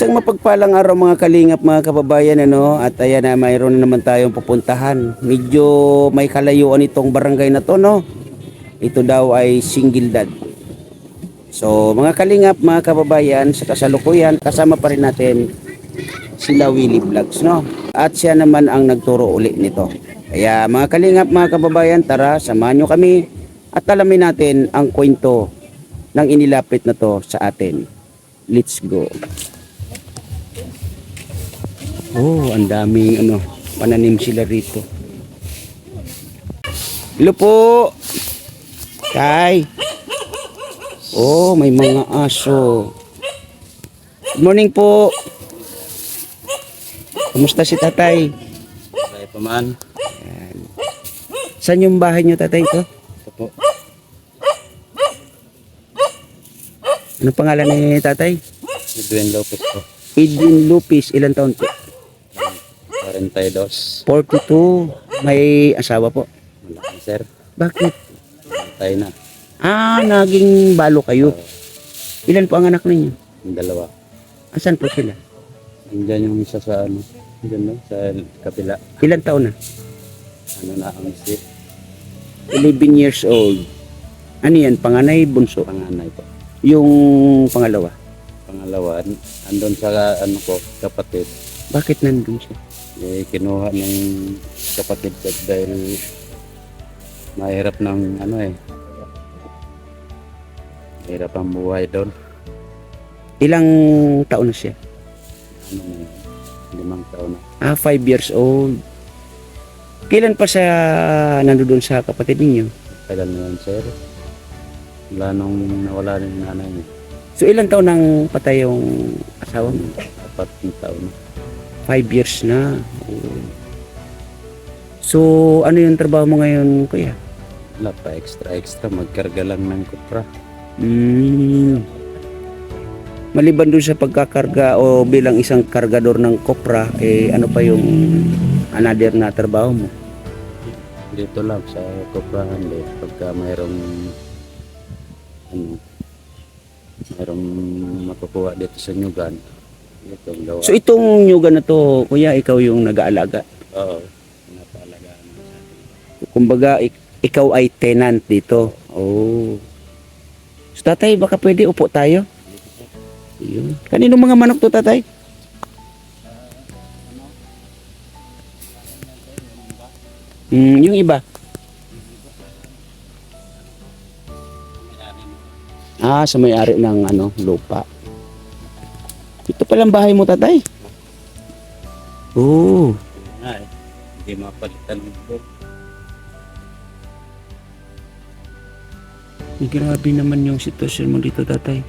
Isang mapagpalang araw mga kalingap mga kababayan ano at ayan na mayroon na naman tayong pupuntahan. Medyo may kalayuan itong barangay na to no. Ito daw ay single dad. So mga kalingap mga kababayan sa kasalukuyan kasama pa rin natin sila Willie Vlogs no. At siya naman ang nagturo uli nito. Kaya mga kalingap mga kababayan tara samahan nyo kami at alamin natin ang kwento ng inilapit na to sa atin. Let's go. Oh, ang daming ano, pananim sila rito. Hello po. Tay. Oh, may mga aso. Good morning po. Kumusta si tatay? Kaya pa man. Saan yung bahay niyo tatay ito? Ito po. Ano pangalan ni tatay? Edwin Lopez po. Edwin Lupis. Ilan taon po? 42. 42. May asawa po. Malaki sir. Bakit? Tayo na. Ah, naging balo kayo. Ilan po ang anak ninyo? Yung dalawa. Asan po sila? Nandiyan yung isa sa ano. Diyan no? Sa kapila. Ilan taon na? Ano na ang si 11 years old. Ano yan? Panganay, bunso. panganay po. Yung pangalawa. Pangalawa, an- andun sa ano ko, kapatid. Bakit nandun siya? Eh, kinuha ng kapatid ko dahil mahirap ng ano eh. Mahirap ang buhay doon. Ilang taon na siya? Ano na limang taon na. Ah, 5 years old. Kailan pa siya nandun sa kapatid ninyo? Tagal na sir. Wala nung nawala rin yung nanay niya. So ilang taon nang patay yung asawa mo? Apat na taon na. 5 years na. Oh. So ano yung trabaho mo ngayon, kuya? Wala pa, extra extra. Magkarga lang ng kupra. Mm. Maliban doon sa pagkakarga o bilang isang kargador ng kopra, eh ano pa yung another na trabaho mo? Dito lang sa kuprahan din. Pagka mayroong ano, mayroong makukuha dito sa Nyugan. Itong gawa. So itong nyuga na to, kuya, ikaw yung nag-aalaga. Oo. Napalagaan mo sa atin. Kumbaga, ik- ikaw ay tenant dito. Oh. So tatay, baka pwede upo tayo? Yun. Kanino mga manok to, tatay? Hmm, yung iba. Ah, sa may-ari ng ano, lupa. Ito palang bahay mo, tatay. Oh. Nga eh. Hindi mapalitan ito. Grabe naman yung sitwasyon mo dito, tatay.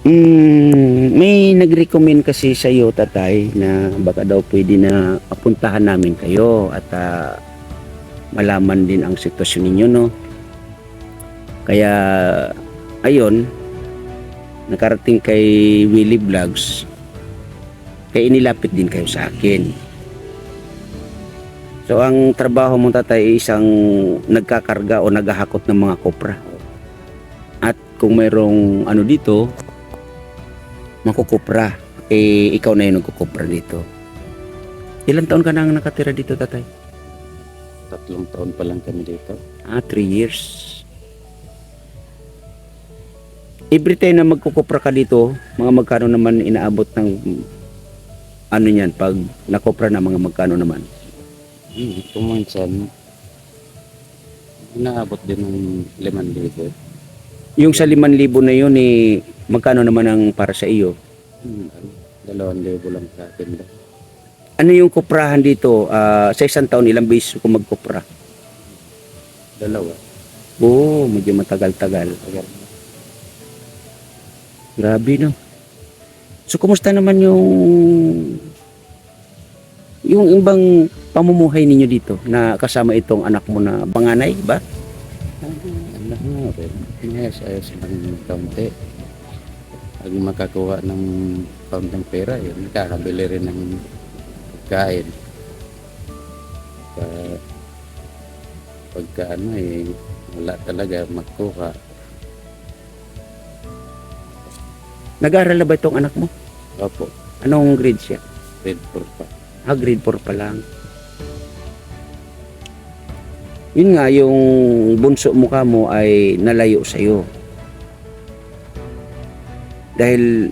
Mm, may nag-recommend kasi sa iyo, tatay, na baka daw pwede na apuntahan namin kayo at ah, malaman din ang sitwasyon ninyo, no? Kaya, ayon, nakarating kay Willie Vlogs, kaya inilapit din kayo sa akin. So ang trabaho mo tatay ay isang nagkakarga o naghahakot ng mga kopra. At kung mayroong ano dito, makukupra, eh ikaw na yung nagkukupra dito. Ilan taon ka nang nakatira dito tatay? Tatlong taon pa lang kami dito. Ah, 3 years. Every time na magkukupra ka dito, mga magkano naman inaabot ng ano yan, pag nakopra na mga magkano naman? Hmm, kung minsan, inaabot din ng liman dito. Yung sa 5,000 na yun, eh, magkano naman ang para sa iyo? Hmm, ano, dalawang libo lang sa akin. Ano yung kuprahan dito? Ah, sa isang taon, ilang beses ko magkupra? Dalawa. Oo, medyo matagal-tagal. Tagal. Grabe, no? So, kumusta naman yung yung ibang pamumuhay ninyo dito na kasama itong anak mo na panganay ba? Ano nga, pero pinayas-ayos ng kaunti. Pag makakuha ng kaunting pera, yun, nakakabili rin ng pagkain. Pagka, pagka ano eh, wala talaga magkuha. Nag-aaral na ba itong anak mo? Opo, Anong grade siya? grade 4 pa. Ah, grade 4 pa lang. Yun nga, yung bunso mukha mo ay nalayo sa'yo. Dahil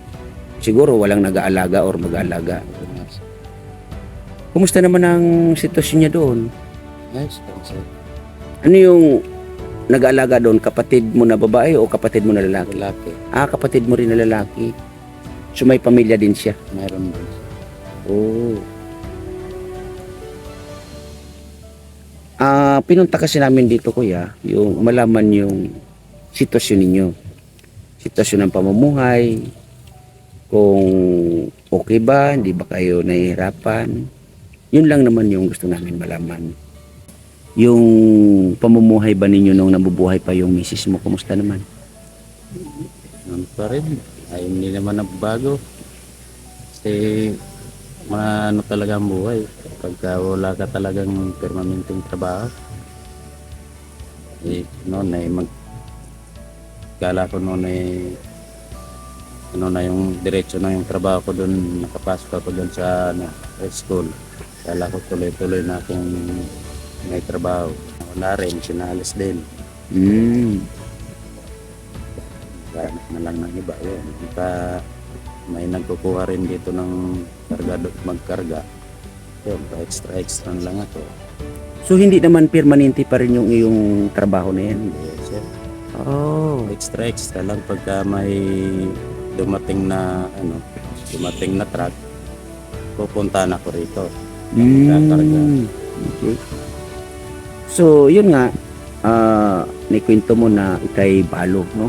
siguro walang nag-aalaga or mag-aalaga. Kumusta naman ang sitwasyon niya doon? Ayos lang sir. Ano yung nag-aalaga doon? Kapatid mo na babae o kapatid mo na lalaki? Lalaki, Ah, kapatid mo rin na lalaki. So may pamilya din siya. mayroon din. Oh. Ah, pinunta kasi namin dito kuya, yung malaman yung sitwasyon ninyo. Sitwasyon ng pamumuhay, kung okay ba, hindi ba kayo nahihirapan. Yun lang naman yung gusto namin malaman. Yung pamumuhay ba ninyo nung nabubuhay pa yung misis mo, kumusta naman? Noon pa rin. Ay, hindi naman nagbago. Kasi, maano talaga ang buhay. Pagka wala ka talagang permanenteng trabaho. Eh, noon ay mag... Kala ko noon ay... Ano na yung diretso na yung trabaho ko doon. Nakapasok ako doon sa ano, school. Kala ko tuloy-tuloy na akong may trabaho. Wala rin, sinalis din. Hmm. Gamit na lang ng iba yun. Ka, may nagkukuha rin dito ng karga, magkarga. Yun, extra na lang ako. So hindi naman permanente pa rin yung iyong trabaho na yan? Yes, sir. Oh. Extra extra lang pagka may dumating na ano, dumating na truck, pupunta na ako rito. Mm. Okay. So, yun nga, ah naikwento mo na ikay balo, no?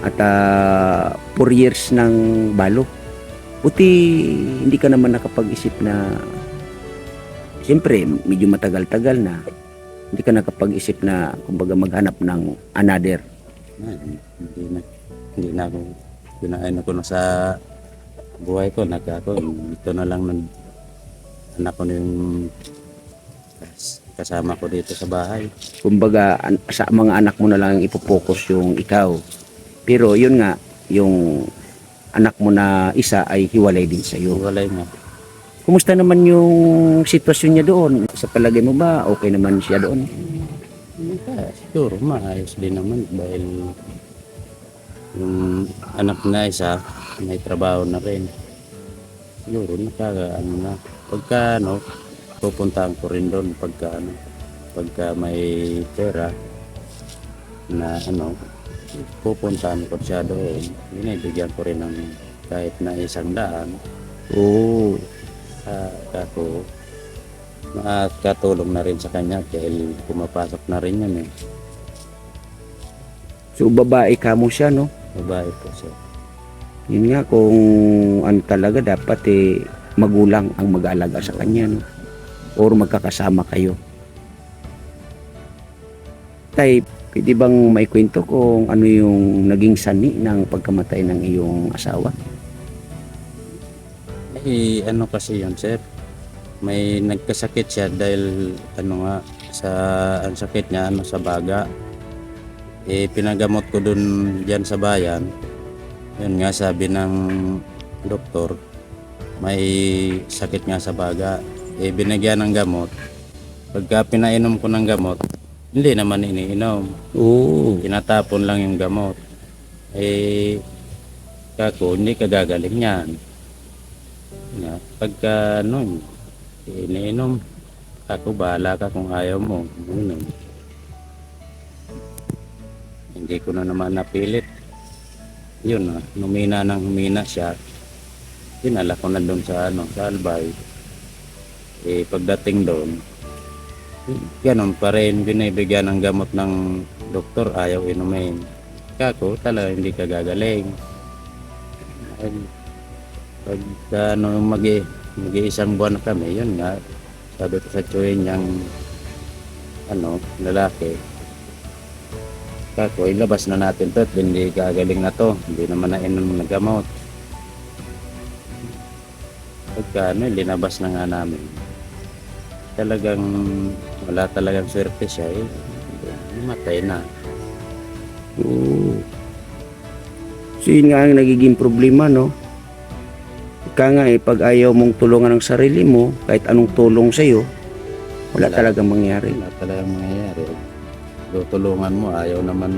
At ah, four years ng balo. Buti hindi ka naman nakapag-isip na Siyempre, medyo matagal-tagal na. Hindi ka nakapag-isip na kumbaga maghanap ng another. Hindi na hindi na ako kinain ako na sa buhay ko nag ako ito na lang nag anak ko na yung kasama ko dito sa bahay kumbaga an- sa mga anak mo na lang ipopokus yung ikaw. Pero yun nga, yung anak mo na isa ay hiwalay din sa iyo. Walay nga. Kumusta naman yung sitwasyon niya doon? Sa palagay mo ba okay naman siya doon? Ah, siguro maayos din naman dahil yung anak na isa may trabaho na rin. Siguro nakaka ano na. Pagka ano, pupuntahan ko rin doon pagka ano, pagka may pera na ano, pupuntahan ko siya doon. Binibigyan ko rin ng kahit na isang daan. Oo. uh, ako makatulong na rin sa kanya dahil pumapasok na rin yun eh. So babae ka mo siya, no? Babae po siya. Yun nga, kung ano talaga dapat eh, magulang ang mag-aalaga sa kanya, no? Or magkakasama kayo. Tay, pwede bang may kwento kung ano yung naging sani ng pagkamatay ng iyong asawa? Eh, ano kasi yun, sir? May nagkasakit siya dahil ano nga sa ang sakit niya ano sa baga. Eh pinagamot ko dun diyan sa bayan. Yun nga sabi ng doktor may sakit nga sa baga. Eh binigyan ng gamot. Pagka pinainom ko ng gamot, hindi naman iniinom. Oo. tinatapon lang yung gamot. Eh, kako, hindi kagagaling yan. Nga, pagka, ano, iniinom, kako, bahala ka kung ayaw mo. Uminom. Hindi ko na naman napilit. Yun na, numina nang humina siya. Dinala ko na doon sa, ano, sa Albay. Eh, pagdating doon, ganun pa rin, binibigyan ng gamot ng doktor, ayaw inumin. Kako, talaga hindi ka gagaling. Ay, Pag ano, mag mag-iisang buwan na kami, yun nga, sabi ko sa tsuhin niyang ano, lalaki, Kako, ilabas na natin to at hindi gagaling na to. Hindi naman na inom na gamot. Pagka ano, linabas na nga namin. Talagang wala talagang swerte siya eh. Namatay na. Oo. So yun nga ang nagiging problema, no? Ika nga eh, pag ayaw mong tulungan ang sarili mo, kahit anong tulong sa'yo, wala Wala. talagang mangyari. Wala talagang mangyayari. Tutulungan mo, ayaw naman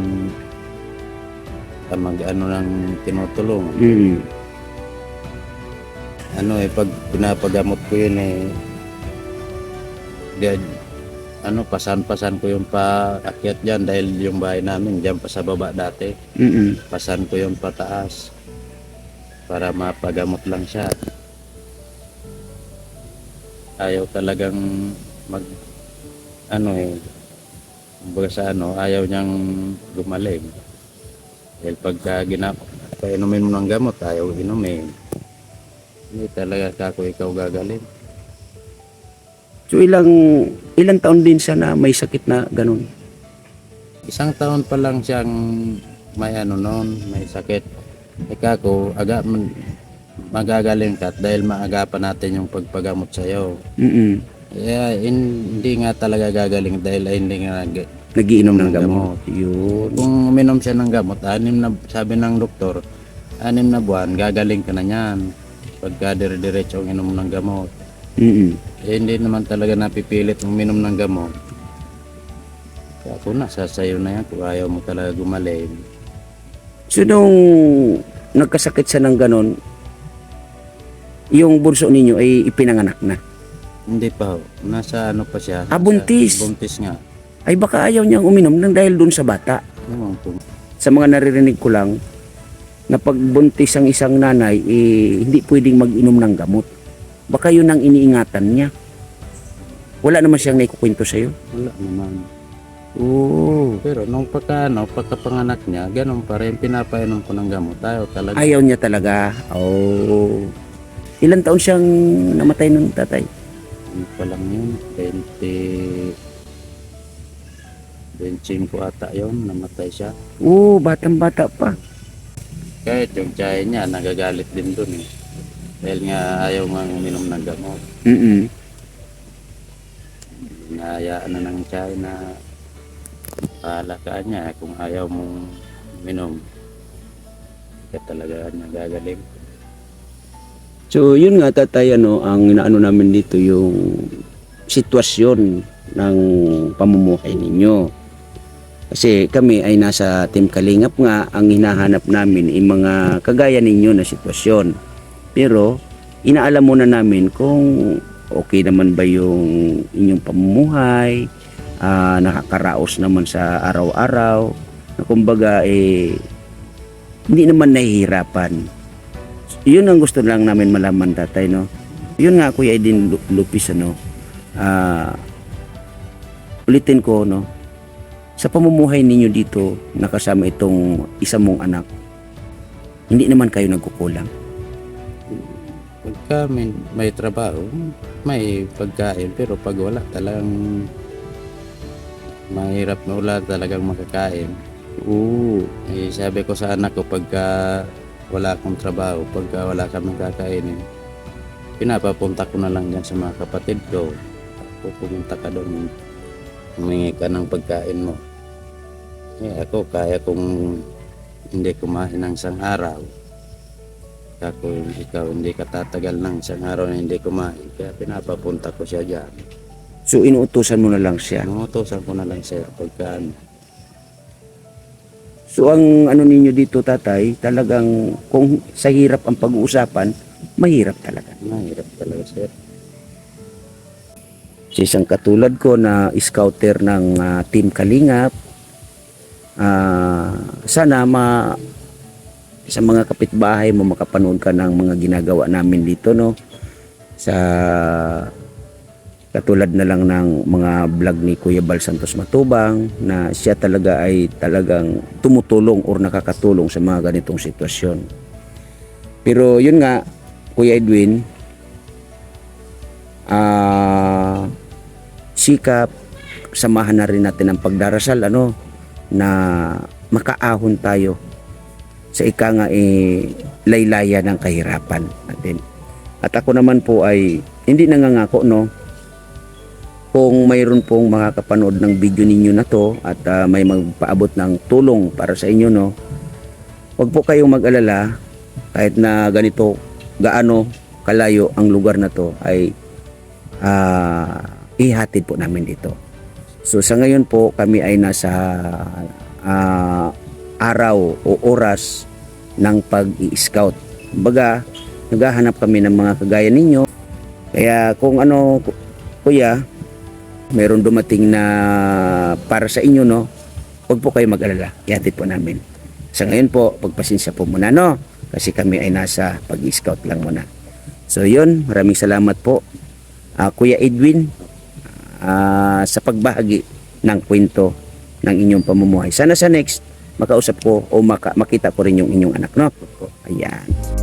mag ano ng tinutulungan. Mm. Ano eh, pag pinapagamot ko yun eh, di, ano, pasan-pasan ko yung paakyat dyan dahil yung bahay namin dyan pa sa baba dati. Mm. Pasan ko yung pataas para mapagamot lang siya. Ayaw talagang mag ano eh kumbaga sa ano ayaw niyang gumaling. Dahil pagka ginap painumin mo ng gamot ayaw inumin. Hindi talaga kako ikaw gagaling. So ilang ilang taon din siya na may sakit na ganun. Isang taon pa lang siyang may ano noon, may sakit. Ika ko, aga, magagaling ka dahil maagapan natin yung pagpagamot sa'yo. Mm. Kaya hin- hindi nga talaga gagaling dahil ay hindi nga nag- Nagiinom ng Ng gamot. Yun. Kung uminom siya ng gamot, anim na, sabi ng doktor, anim na buwan, gagaling ka na niyan. Pagka dire-diretso ang inom ng gamot. Mm. Eh, hindi naman talaga napipilit uminom ng gamot. Kaya ako na, sasayo na yan kung ayaw mo talaga gumaling. So nung nagkasakit siya ng ganun, yung bunso ninyo ay ipinanganak na. Hindi pa ho. Nasa ano pa siya. Ah, buntis. Buntis nga. Ay baka ayaw niyang uminom nang dahil dun sa bata. Ewan ko. Sa mga naririnig ko lang, na pagbuntis ang isang nanay, eh, hindi pwedeng mag-inom ng gamot. Baka yun ang iniingatan niya. Wala naman siyang naikukwento sa'yo. Wala naman. Oo. Pero nung pagka, ano, pagkapanganak niya, ganun pa rin, pinapainom ko ng gamot. Ayaw talaga. Ayaw niya talaga. Oo. Ilan taon siyang namatay ng tatay? Ano pa lang yun? 20... 25 ata yun, namatay siya. Oo, batang-bata pa. Kahit yung tiyahin niya, nagagalit din dun eh. Dahil nga ayaw nga uminom ng gamot. Mm Nahayaan na ng tiyahin na pahalakaan niya kung ayaw mong uminom. Kaya talaga nagagaling. So, yun nga tatay, ano, ang inaano namin dito yung sitwasyon ng pamumuhay ninyo. Kasi kami ay nasa Team Kalingap nga, ang hinahanap namin ay mga kagaya ninyo na sitwasyon. Pero, inaalam muna namin kung okay naman ba yung inyong pamumuhay, ah, nakakaraos naman sa araw-araw, na kumbaga eh, hindi naman nahihirapan. Yun ang gusto lang namin malaman tatay no? Yun nga kuya Edin Lu- Lupis ano? Ah ulitin ko no? Sa pamumuhay ninyo dito nakasama itong isa mong anak hindi naman kayo nagkukulang Pagka may, may trabaho, may pagkain. Pero pag wala, talagang mahirap na wala talagang makakain. oo Eh, sabi ko sa anak ko, pagka wala akong trabaho, pagka wala kaming kakainin, pinapapunta ko na lang dyan sa mga kapatid ko. Ako pumunta ka doon, humingi ka ng pagkain mo. Eh, ako, kaya kong hindi kumain ng isang araw. Ako, ikaw, hindi ka tatagal ng isang araw na hindi kumain. Kaya pinapapunta ko siya dyan. so inuutusan mo na lang siya Inuutosan ko na lang siya pagka ano. so ang ano ninyo dito tatay talagang kung sa hirap ang pag-uusapan mahirap talaga Mahirap talaga sir. sa isang katulad ko na scouter ng ah, Team Kalingap. Ah, sana ma sa mga kapitbahay mo makapanood ka ng mga ginagawa namin dito no sa katulad na lang ng mga vlog ni Kuya Bal Santos Matubang na siya talaga ay talagang tumutulong or nakakatulong sa mga ganitong sitwasyon. Pero yun nga, Kuya Edwin, ah sikap samahan na rin natin ang pagdarasal ano na makaahon tayo sa ika nga eh, laylaya ng kahirapan natin. At ako naman po ay hindi nangangako no? Kung mayroon pong mga kapanood ng video ninyo na to at ah, may magpaabot ng tulong para sa inyo no? Huwag po kayong mag-alala kahit na ganito gaano kalayo ang lugar na to ay ah, ihatid po namin dito so sa ngayon po kami ay nasa ah, araw o oras ng pag-i-scout. Baga naghahanap kami ng mga kagaya ninyo. Kaya kung ano ku- kuya meron dumating na para sa inyo no huwag po kayo mag-alala. Ihatid po namin. Sa ngayon po pagpasensya po muna no kasi kami ay nasa pag-scout lang muna. So yun maraming salamat po Ah, Kuya Edwin ah, sa pagbahagi ng kwento ng inyong pamumuhay. Sana sa next makausap ko o maka, makita ko rin yung inyong anak no? Ayan